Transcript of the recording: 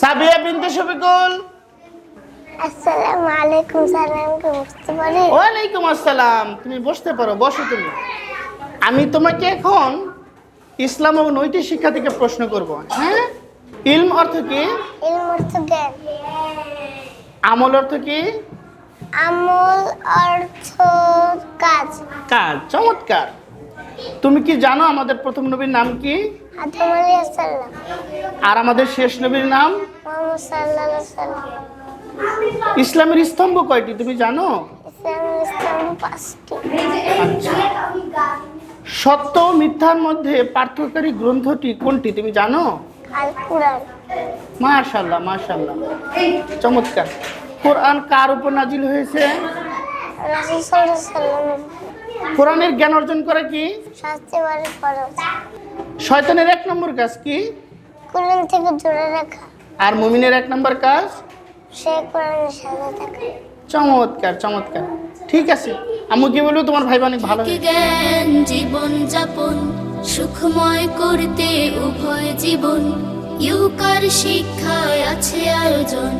সাবিয়া বিনতে শফিকুল। আসসালামু আলাইকুম সালাম কে বুঝতে পারি ওয়ালাইকুম আসসালাম। তুমি বসতে পারো বসো তুমি। আমি তোমাকে এখন ইসলাম ও নৈতিক শিক্ষা থেকে প্রশ্ন করব হ্যাঁ? ইলম অর্থ কি? ইলম অর্থ জ্ঞান। আমল অর্থ কি? আমল অর্থ কাজ। কাজ চমৎকার। তুমি কি জানো আমাদের প্রথম নবীর নাম কি? আর আমাদের শেষ নবীর নাম? ইসলামের স্তম্ভ কয়টি তুমি জানো? পাঁচটি। সত্য ও মিথ্যার মধ্যে পার্থক্যকারী গ্রন্থটি কোনটি তুমি জানো? মাশাল্লাহ মাশাল্লাহ চমৎকার। কোরআন কার উপর নাজিল হয়েছে? কোরআনের জ্ঞান অর্জন করা কি? শয়তানের এক নম্বর কাজ কি? কোরআন থেকে দূরে রাখা। আর মুমিনের এক নম্বর কাজ? সে কোরআনের সাথে থাকা। চমৎকার চমৎকার। ঠিক আছে। আমি কি বলব? তোমার ভাই অনেক ভালো জ্ঞান জীবন যাপন সুখময় করতে উভয় জীবন। ইউকার শিক্ষায় আছে আয়োজন।